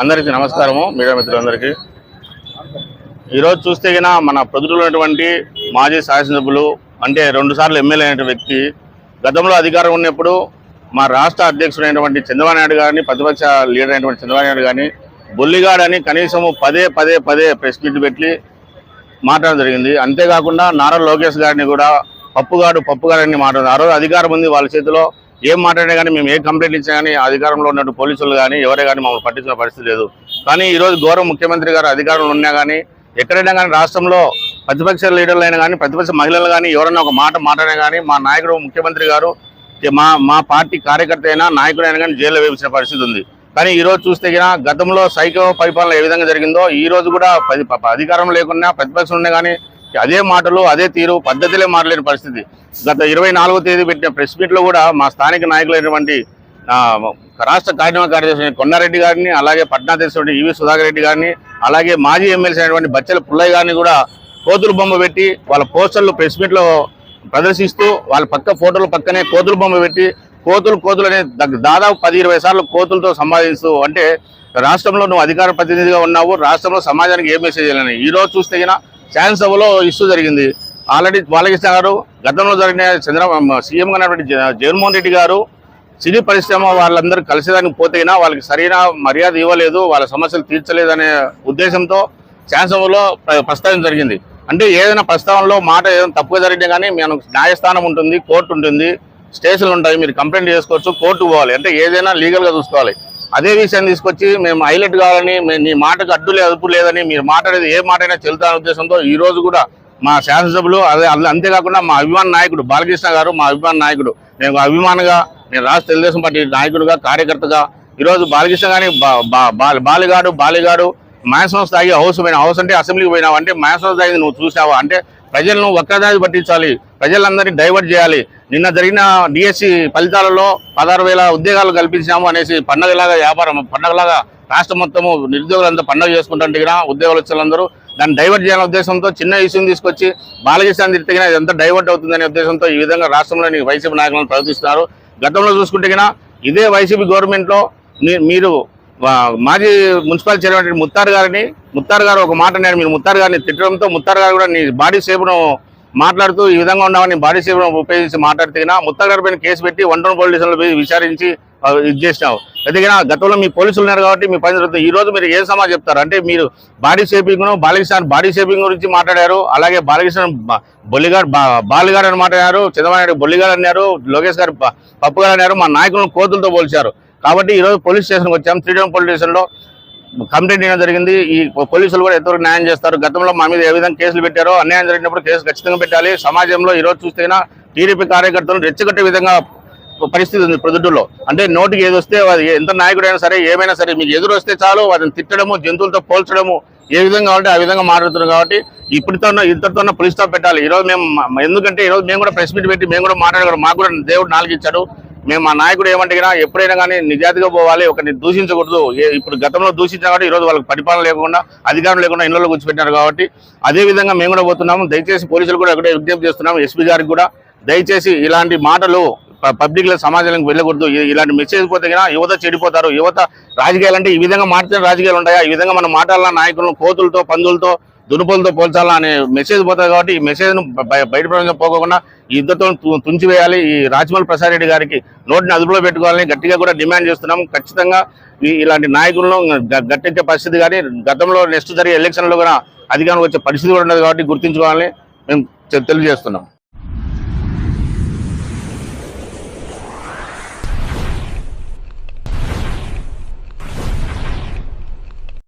అందరికీ నమస్కారము మీడియా మిత్రులందరికీ. ఈరోజు చూస్తే గిన మన ప్రజలు ఉన్నటువంటి మాజీ శాసనసభ్యులు అంటే రెండు సార్లు ఎమ్మెల్యే అయిన వ్యక్తి గతంలో అధికారం ఉన్నప్పుడు మా రాష్ట్ర అధ్యక్షుడైనటువంటి చంద్రబాబు నాయుడు గారిని ప్రతిపక్ష లీడర్ అయినటువంటి చంద్రబాబు నాయుడు గారిని బొల్లిగాడని కనీసము పదే పదే పదే ప్రెస్ మీట్ పెట్టి మాట్లాడడం జరిగింది. అంతేకాకుండా నారా లోకేష్ గారిని కూడా పప్పుగాడు పప్పుగాడు అని మాట్లాడారు. ఆ రోజు అధికారం ఉంది వాళ్ళ చేతిలో. ఏం మాట్లాడినా కానీ మేము ఏ కంప్లైంట్ ఇచ్చినా కానీ అధికారంలో ఉన్నట్టు పోలీసులు కానీ ఎవరే కానీ మమ్మల్ని పట్టించిన పరిస్థితి లేదు. కానీ ఈరోజు గౌరవ ముఖ్యమంత్రి గారు అధికారంలో ఉన్నా కానీ ఎక్కడైనా కానీ రాష్ట్రంలో ప్రతిపక్ష లీడర్లు అయినా కానీ ప్రతిపక్ష మహిళలు కానీ ఎవరైనా ఒక మాట మాట్లాడినా కానీ మా నాయకుడు ముఖ్యమంత్రి గారు మా మా పార్టీ కార్యకర్త అయినా నాయకుడు అయినా కానీ జైల్లో వేపించిన పరిస్థితి ఉంది. కానీ ఈరోజు చూస్తే గిన గతంలో సైకో పరిపాలన ఏ విధంగా జరిగిందో ఈ రోజు కూడా పది- ప- అధికారం లేకున్నా ప్రతిపక్షం ఉన్నా కానీ అదే మాటలు అదే తీరు పద్ధతిలే మాట్లాడిన పరిస్థితి. గత ఇరవై నాలుగో తేదీ పెట్టిన ప్రెస్ మీట్లో కూడా మా స్థానిక నాయకులైనటువంటి రాష్ట్ర కార్యక్రమ కార్యదర్శి కొండారెడ్డి గారిని అలాగే పట్నాధ్యక్షుడు ఈవి సుధాకర్ రెడ్డి గారిని అలాగే మాజీ ఎమ్మెల్సీ అయినటువంటి బచ్చల పుల్లయ్య గారిని కూడా కోతులు బొమ్మ పెట్టి వాళ్ళ పోస్టర్లు ప్రెస్ మీట్లో ప్రదర్శిస్తూ వాళ్ళ పక్క ఫోటోలు పక్కనే కోతులు బొమ్మ పెట్టి కోతులు కోతులు అనే దాదాపు పది ఇరవై సార్లు కోతులతో సంపాదిస్తూ అంటే రాష్ట్రంలో నువ్వు అధికార ప్రతినిధిగా ఉన్నావు రాష్ట్రంలో సమాజానికి ఏ మెసేజ్ ఈ రోజు చూస్తే గిన శాసనసభలో ఇష్యూ జరిగింది. ఆల్రెడీ బాలకృష్ణ గారు గతంలో జరిగిన చంద్ర సీఎం ఉన్నటువంటి జగన్మోహన్ రెడ్డి గారు సినీ పరిశ్రమ వాళ్ళందరూ కలిసేదానికి పోతేనా వాళ్ళకి సరైన మర్యాద ఇవ్వలేదు వాళ్ళ సమస్యలు తీర్చలేదనే ఉద్దేశంతో శాసనసభలో ప్రస్తావన జరిగింది. అంటే ఏదైనా ప్రస్తావనలో మాట ఏదైనా తప్పుగా జరిగినా కానీ మనకు న్యాయస్థానం ఉంటుంది కోర్టు ఉంటుంది స్టేషన్లు ఉంటాయి మీరు కంప్లైంట్ చేసుకోవచ్చు కోర్టుకు పోవాలి. అంటే ఏదైనా లీగల్గా చూసుకోవాలి. అదే విషయాన్ని తీసుకొచ్చి మేము హైలైట్ కావాలని మేము నీ మాటకు అడ్డు లేదు అదుపు లేదని మీరు మాట్లాడేది ఏ మాట అయినా చెల్తానే ఉద్దేశంతో ఈ రోజు కూడా మా శాసనసభ్యులు అదే అంతేకాకుండా మా అభిమాన నాయకుడు బాలకృష్ణ గారు మా అభిమాన నాయకుడు నేను అభిమానంగా నేను రాష్ట్ర తెలుగుదేశం పార్టీ నాయకుడుగా కార్యకర్తగా ఈరోజు బాలకృష్ణ గారిని బాలిగాడు బాలిగాడు మ్యాన్సన్స్ తాగి హౌస్ పోయినా హౌస్ అంటే అసెంబ్లీకి పోయినావు అంటే మ్యాన్సన్స్ తాగి నువ్వు చూసావా అంటే ప్రజలను ఒక్కదాది పట్టించాలి. ప్రజలందరినీ డైవర్ట్ చేయాలి. నిన్న జరిగిన డిఎస్సి ఫలితాలలో పదహారు వేల ఉద్యోగాలు కల్పించాము అనేసి పండగలాగా వ్యాపారం పండగలాగా రాష్ట్రం మొత్తము నిరుద్యోగులంతా పండగ చేసుకుంటుంటే కూడా ఉద్యోగాలు వచ్చేవాళ్ళందరూ దాన్ని డైవర్ట్ చేయాలనే ఉద్దేశంతో చిన్న ఇష్యూని తీసుకొచ్చి బాలకృష్ణ తిరిగిన ఎంత డైవర్ట్ అవుతుందనే ఉద్దేశంతో ఈ విధంగా రాష్ట్రంలోని వైసీపీ నాయకులను ప్రవర్తిస్తున్నారు. గతంలో చూసుకుంటే ఇదే వైసీపీ గవర్నమెంట్లో మీ- మీరు మాజీ మున్సిపల్ చైర్మన్ ముత్తారు గారిని ముత్తారు గారు ఒక మాట నేను మీరు ముత్తారు గారిని తిట్టడంతో ముత్తారు గారు కూడా నీ బాడీ షేప్ను మాట్లాడుతూ ఈ విధంగా ఉన్నామని బాడీ షేప్ను ఉపయోగించి మాట్లాడితే ముత్తగారి గారి పైన కేసు పెట్టి వన్ టౌన్ పోలీస్ స్టేషన్లో పోయి విచారించి ఇది చేసినావు. అయితే గతంలో మీ పోలీసులు ఉన్నారు కాబట్టి మీ పని జరుగుతుంది. ఈ రోజు మీరు ఏ సమాజం చెప్తారు? అంటే మీరు body shaping Balakrishna body shaping గురించి మాట్లాడారు అలాగే బాలకృష్ణ బ- బొల్లిగాడు బా- బాలుగాడు అని మాట్లాడారు చంద్రబాబు బొల్లిగారు బొల్లిగాడు అన్నారు లోకేష్ గారు పప్పు గారు అన్నారు మా నాయకులను కోతులతో పోల్చారు. కాబట్టి ఈ రోజు పోలీస్ స్టేషన్కి వచ్చాం. త్రీ పోలీస్ స్టేషన్లో కంప్లైంట్ ఇవ్వడం జరిగింది. ఈ పోలీసులు కూడా ఎంతవరకు న్యాయం చేస్తారు? గతంలో మా మీద ఏ విధంగా కేసులు పెట్టారో అన్యాయం జరిగినప్పుడు కేసు ఖచ్చితంగా పెట్టాలి. సమాజంలో ఈరోజు చూస్తేనా టీడీపీ కార్యకర్తలను రెచ్చగొట్టే విధంగా పరిస్థితి ఉంది ప్రొద్దుటూరులో. అంటే నోటికి ఏది వస్తే అది ఎంత నాయకుడైనా సరే ఏమైనా సరే మీకు ఎదురు వస్తే చాలు వాటిని తిట్టడము జంతువులతో పోల్చడము ఏ విధంగా కావాలంటే ఆ విధంగా మాట్లాడుతున్నారు కాబట్టి ఇప్పటితో ఇంతతో పులిస్తా పెట్టాలి. ఈ రోజు మేము ఎందుకంటే ఈ రోజు మేము కూడా ప్రెస్ మీట్ పెట్టి మేము కూడా మాట్లాడగలం. మాకు కూడా దేవుడు నాలుగు ఇచ్చాడు. మేము మా నాయకుడు ఏమంటే ఎప్పుడైనా కానీ నిజాతిగా పోవాలి ఒకరిని దూషించకూడదు. ఏ- ఇప్పుడు గతంలో దూషించిన కాబట్టి ఈ రోజు వాళ్ళకి పరిపాలన లేకుండా అధికారం లేకుండా ఇళ్ళలో కూర్చోబెట్టారు కాబట్టి అదే విధంగా మేము కూడా పోతున్నాము. దయచేసి పోలీసులు కూడా ఒకటే విజ్ఞప్తి చేస్తున్నాము ఎస్పీ గారికి కూడా. దయచేసి ఇలాంటి మాటలు పబ్లిక్లో సమాజానికి వెళ్ళకూడదు. ఇలాంటి మెసేజ్ పోతే కనుక యువత చెడిపోతారు. యువత రాజకీయాలు అంటే ఈ విధంగా మాట్లాడిన రాజకీయాలు ఉంటాయా? ఈ విధంగా మనం మాట్లాడాల నాయకులను కోతులతో పందులతో దునుపులతో పోల్చాలా అనే మెసేజ్ పోతుంది కాబట్టి ఈ మెసేజ్ను బయట ప్రపంచం పోకుండా ఈ యుద్ధతో తుంచివేయాలి ఈ రాజమౌళి ప్రసాద్ రెడ్డి గారికి నోటిని అదుపులో పెట్టుకోవాలని గట్టిగా కూడా డిమాండ్ చేస్తున్నాం. ఖచ్చితంగా ఈ- ఇలాంటి నాయకులను గట్టించే గట్టెక్కే పరిస్థితి కానీ గతంలో నెక్స్ట్ జరిగే ఎలక్షన్లో కూడా అధికారం వచ్చే పరిస్థితి కూడా ఉండదు కాబట్టి గుర్తించుకోవాలని మేము తెలియజేస్తున్నాం.